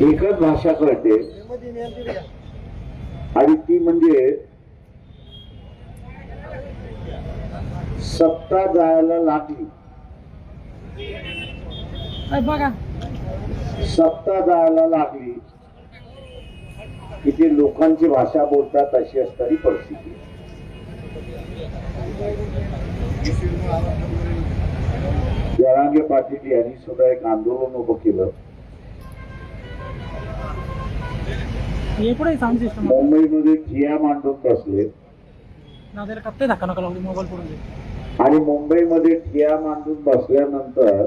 एकच भाषा कळते. आणि ती म्हणजे सत्ता जायला लागली. बघा. सत्ता जायला लागली. की ते लोकांची भाषा बोलतात अशी असणारी परिस्थिती. जरांगे पाटील यांनी सुद्धा एक आंदोलन उभं केलं. मुंबईमध्ये ठिया मांडून बसले. आणि मुंबईमध्ये ठिया मांडून बसल्यानंतर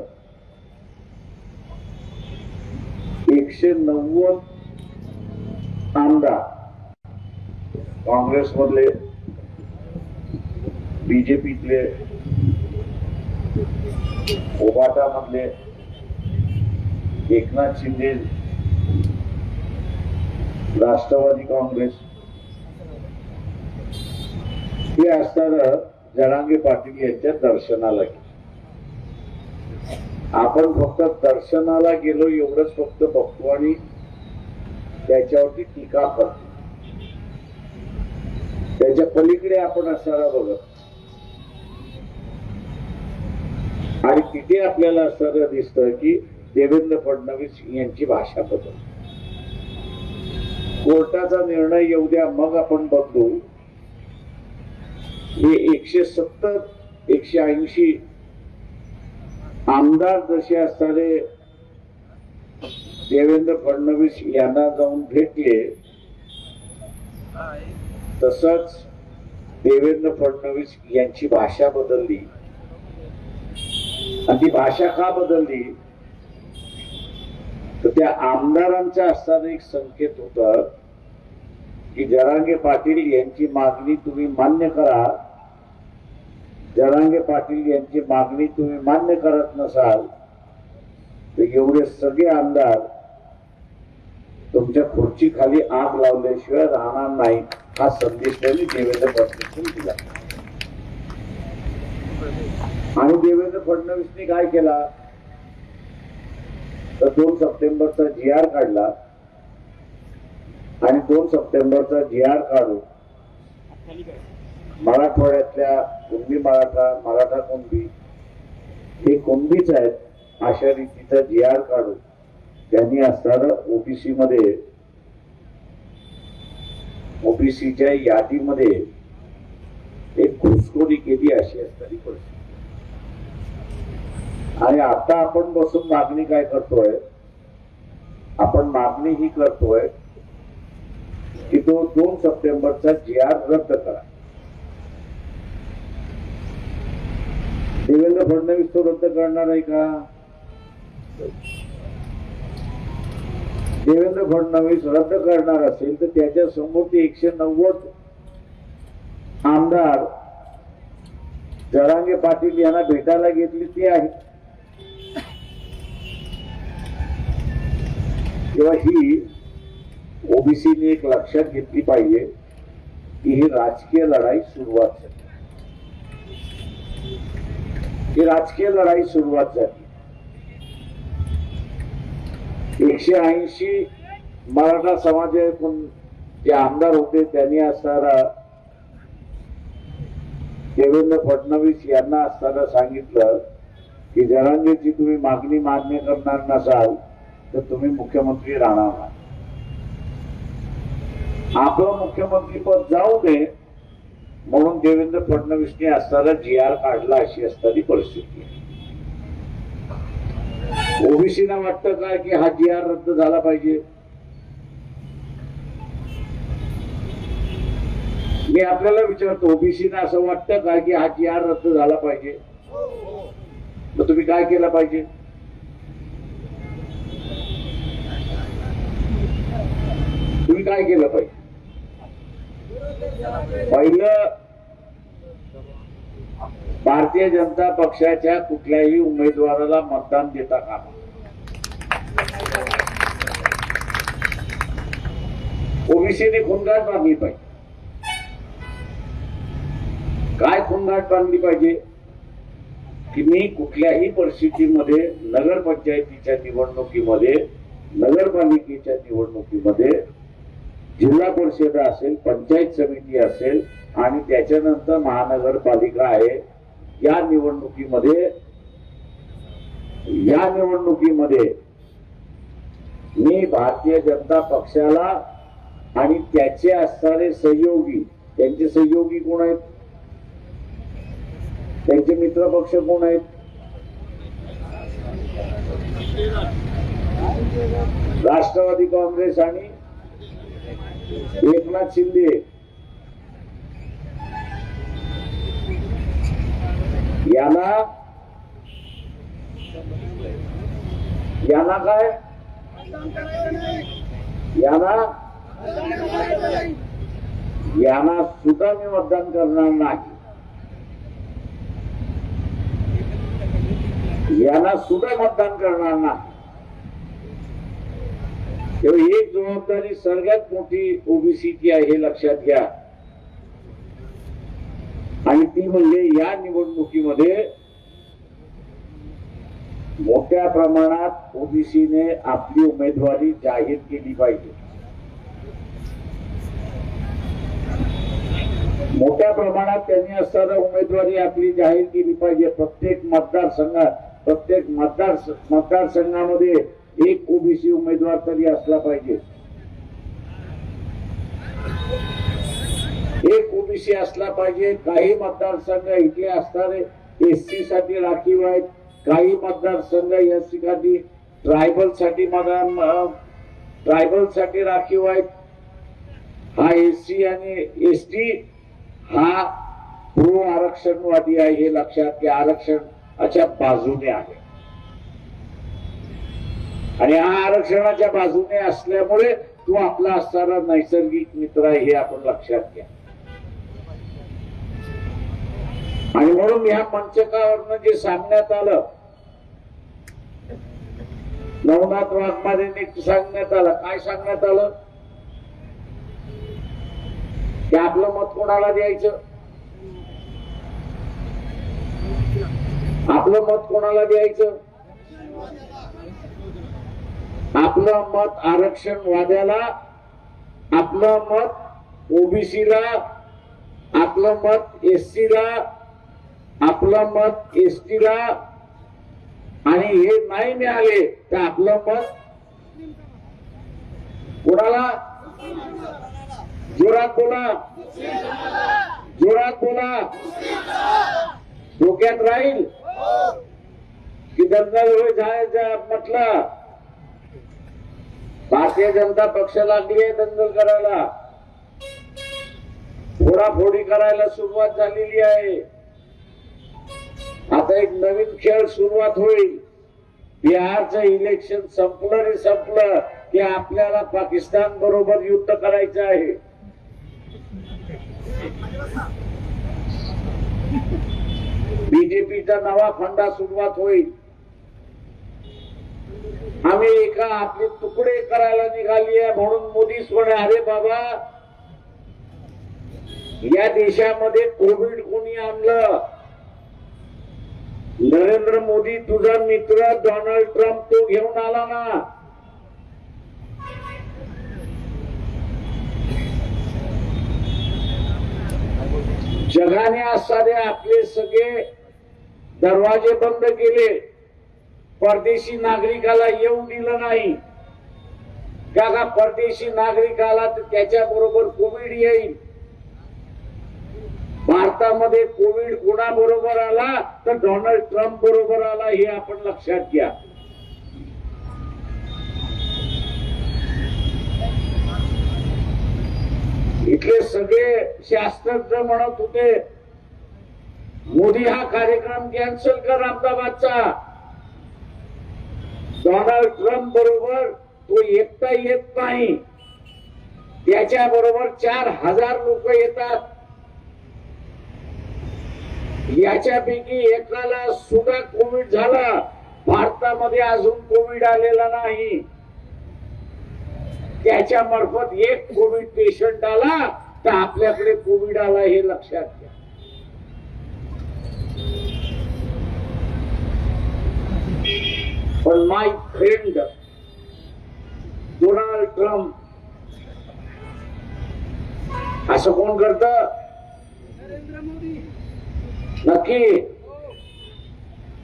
एकशे नव्वद आमदार काँग्रेसमधले बीजेपीतले मधले एकनाथ शिंदे राष्ट्रवादी काँग्रेस. हे असणार जनांगे पाटील यांच्या दर्शनाला गेलो. आपण फक्त दर्शनाला गेलो एवढंच फक्त बघतो आणि त्याच्यावरती टीका करतो. त्याच्या पलीकडे आपण असणारा बघत आणि तिथे आपल्याला असं दिसतं की देवेंद्र फडणवीस यांची भाषा बदल कोर्टाचा निर्णय येऊ द्या मग आपण बदलू हे एकशे सत्तर एकशे ऐंशी आमदार जसे असणारे देवेंद्र फडणवीस यांना जाऊन भेटले तसच देवेंद्र फडणवीस यांची भाषा बदलली. आणि ती भाषा का बदलली? तर त्या आमदारांचा असताना एक संकेत होता. की जरांगे पाटील यांची मागणी तुम्ही मान्य करा. जरांगे पाटील यांची मागणी तुम्ही मान्य करत नसाल तर एवढे सगळे आमदार तुमच्या खुर्ची खाली आग लावल्याशिवाय राहणार नाही हा संदेश त्यांनी देवेंद्र फडणवीस दिला. आणि देवेंद्र फडणवीसने काय केला? तर दोन सप्टेंबरचा जी आर काढला. आणि दोन सप्टेंबरचा जी आर काढून मराठवाड्यातल्या कुंभी मराठा मराठा कुंभी हे कुंभीच आहेत अशा रीतीचा जी आर काढून त्यांनी असणारं ओबीसी मध्ये ओबीसीच्या यादीमध्ये एक घुसखोरी केली अशी असणारी परिस्थिती. आणि आता आपण बसून मागणी काय करतोय? आपण मागणी ही करतोय की तो दोन सप्टेंबरचा जी आर रद्द करा. देवेंद्र फडणवीस तो रद्द करणार आहे का? देवेंद्र फडणवीस रद्द करणार असेल तर त्याच्यासमोर ते एकशे नव्वद आमदार जरांगे पाटील यांना भेटायला घेतली ते आहे. तेव्हा ही ओबीसीने एक लक्षात घेतली पाहिजे की ही राजकीय लढाई सुरुवात झाली. ही राजकीय लढाई सुरुवात झाली. एकशे ऐंशी मराठा समाजातून जे आमदार होते त्यांनी असणारा देवेंद्र फडणवीस यांना असताना सांगितलं की जरांगेची तुम्ही मागणी मान्य करणार नसाल तर तुम्ही मुख्यमंत्री राहणार नाही. आपलं मुख्यमंत्री पद जाऊ दे म्हणून देवेंद्र फडणवीसने असताना जी आर काढला अशी असणारी परिस्थिती ओबीसीना वाटतं काय की हा जी आर रद्द झाला पाहिजे? मी आपल्याला विचारतो ओबीसीना असं वाटतं काय की हा जी आर रद्द झाला पाहिजे? मग तुम्ही काय केलं पाहिजे? तुम्ही काय केलं पाहिजे? पहिलं भारतीय जनता पक्षाच्या कुठल्याही उमेदवाराला मतदान देता कामा. ओबीसीने खुणगाट बांधली पाहिजे. काय खुणगाट बांधली पाहिजे? की मी कुठल्याही परिस्थितीमध्ये नगरपंचायतीच्या निवडणुकीमध्ये नगरपालिकेच्या निवडणुकीमध्ये जिल्हा परिषद असेल पंचायत समिती असेल आणि त्याच्यानंतर महानगरपालिका आहे या निवडणुकीमध्ये या निवडणुकीमध्ये मी भारतीय जनता पक्षाला आणि त्याचे असणारे सहयोगी त्यांचे सहयोगी कोण आहेत? त्यांचे मित्र पक्ष कोण आहेत? राष्ट्रवादी काँग्रेस आणि एकनाथ शिंदे. याना यांना काय? यांना यांना सुद्धा मी मतदान करणार नाही. यांना सुद्धा मतदान करणार नाही. हो, तेव्हा एक जबाबदारी सगळ्यात मोठी ओबीसीची आहे हे लक्षात घ्या. आणि ती म्हणजे या निवडणुकीमध्ये मोठ्या प्रमाणात ओबीसीने आपली उमेदवारी जाहीर केली पाहिजे. मोठ्या प्रमाणात त्यांनी असताना उमेदवारी आपली जाहीर केली पाहिजे. प्रत्येक मतदारसंघात प्रत्येक मतदार मतदारसंघामध्ये एक ओबीसी उमेदवार तरी असला पाहिजे. एक ओबीसी असला पाहिजे काही मतदारसंघ इथे असणारे एससी साठी राखीव आहेत काही मतदारसंघ या ठिकाणी ट्रायबलसाठी ट्रायबलसाठी राखीव आहेत. हा एससी आणि एस टी हा प्रो आरक्षणवादी आहे हे लक्षात की आरक्षण अशा बाजूने आहे. आणि हा आरक्षणाच्या बाजूने असल्यामुळे तू आपला असणारा नैसर्गिक मित्र आहे हे आपण लक्षात घ्या. आणि म्हणून ह्या मंचकावरनं जे सांगण्यात आलं नवनाथ वाघमारेने सांगण्यात आलं. काय सांगण्यात आलं? की आपलं मत कोणाला द्यायचं? आपलं मत कोणाला द्यायचं? आपलं मत आरक्षण वाद्याला आपलं मत ओबीसीला आपलं मत एससी ला आपलं मत एस ला आणि हे नाही मिळाले तर आपलं मत कोणाला? जोरात बोला. जोरात बोला. डोक्यात राहील? की दंगल होय जायचं म्हटलं. भारतीय जनता पक्ष लागली आहे दंगल करायला. फोडाफोडी करायला सुरुवात झालेली आहे. आता एक नवीन खेळ सुरुवात होईल. बिहारचं इलेक्शन संपलं रे संपलं की आपल्याला पाकिस्तान बरोबर युद्ध करायचं आहे. बीजेपीचा नवा फंडा सुरुवात होईल. आम्ही एका आपले तुकडे करायला निघाली आहे म्हणून मोदीच म्हणे अरे बाबा या देशामध्ये कोविड कोणी आणलं? नरेंद्र मोदी तुझा मित्र डोनाल्ड ट्रम्प तो घेऊन आला ना? जगाने असणारे आपले सगळे दरवाजे बंद केले. परदेशी नागरिकाला येऊ दिलं नाही. का परदेशी नागरिकाला तर त्याच्या बरोबर कोविड येईल. भारतामध्ये कोविड कोणाबरोबर आला तर डोनाल्ड ट्रम्प बरोबर आला हे आपण लक्षात घ्या. इथले सगळे शास्त्रज्ञ म्हणत होते मोदी हा कार्यक्रम कॅन्सल कर अहमदाबादचा. डोनाल्ड ट्रम्प बरोबर तो एकटा येत नाही. त्याच्या बरोबर चार हजार लोक येतात. याच्यापैकी एकाला सुद्धा कोविड झाला. भारतामध्ये अजून कोविड आलेला नाही. त्याच्या मार्फत एक कोविड पेशंट आला तर आपल्याकडे कोविड आला हे लक्षात घ्या. पण माय फ्रेंड डोनाल्ड ट्रम्प. असं कोण करत? नक्की.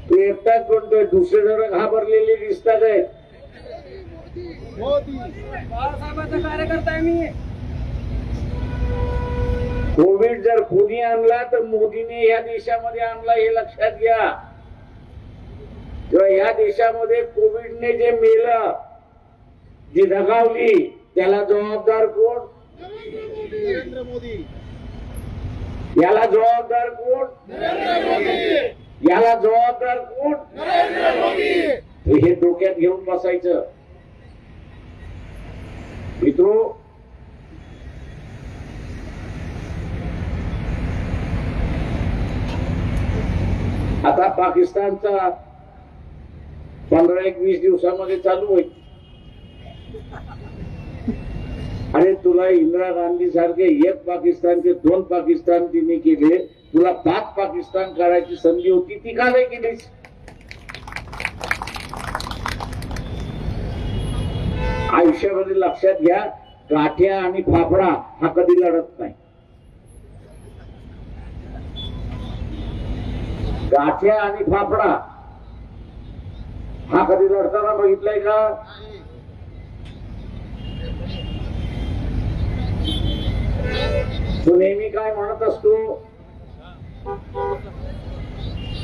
तू एकटाच कोणतोय दुसरे जण घाबरलेले दिसतात बाळासाहेबांचा कार्यकर्ता आहे मी. कोविड जर कोणी आणला तर मोदीने या देशामध्ये आणला हे लक्षात घ्या. किंवा या देशामध्ये कोविडने जे मेलं जी दगावली त्याला जबाबदार कोण? नरेंद्र मोदी. याला जबाबदार कोण? याला जबाबदार कोण? हे डोक्यात घेऊन बसायचं. मित्रो आता पाकिस्तानचा पंधरा एक वीस दिवसामध्ये चालू होईल. अरे तुला इंदिरा गांधी सारखे एक पाकिस्तानचे दोन पाकिस्तान तिने केले तुला पाच पाकिस्तान करायची संधी होती ती का नाही केलीस? आयुष्यामध्ये लक्षात घ्या गाठ्या आणि फाफडा हा कधी लढत नाही. गाठ्या आणि फाफडा हा कधी रडताना बघितलाय का? तू नेहमी काय म्हणत असतो?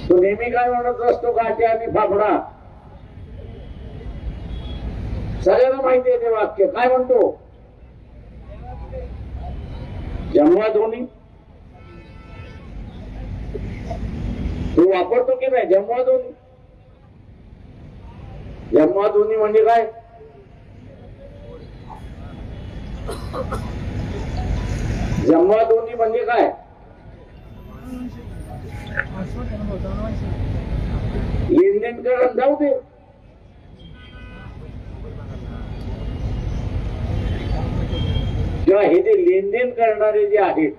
तू नेहमी काय म्हणत असतो काटे आणि फाफडा? सगळ्यांना माहिती आहे ते वाक्य. काय म्हणतो? जमवा धोनी तू वापरतो की नाही? जमवा धोनी जमवा धोनी म्हणजे काय? जमवा धोनी म्हणजे काय? लेनदेन करा जाऊ दे. किंवा हे जे लेनदेन करणारे जे आहेत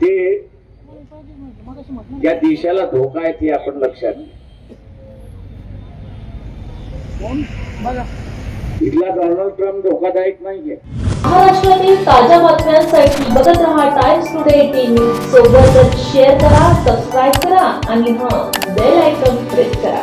ते या देशाला धोका आहे ते आपण लक्षात घ्या. बघा. इथला डोनाल्ड ट्रम्प धोकादायक नाहीये. महाराष्ट्रातील ताज्या बातम्यांसाठी बघत रहा टाइम्स टुडे टीव्ही सोबतच शेअर करा सबस्क्राईब करा आणि हां बेल आयकॉन प्रेस करा.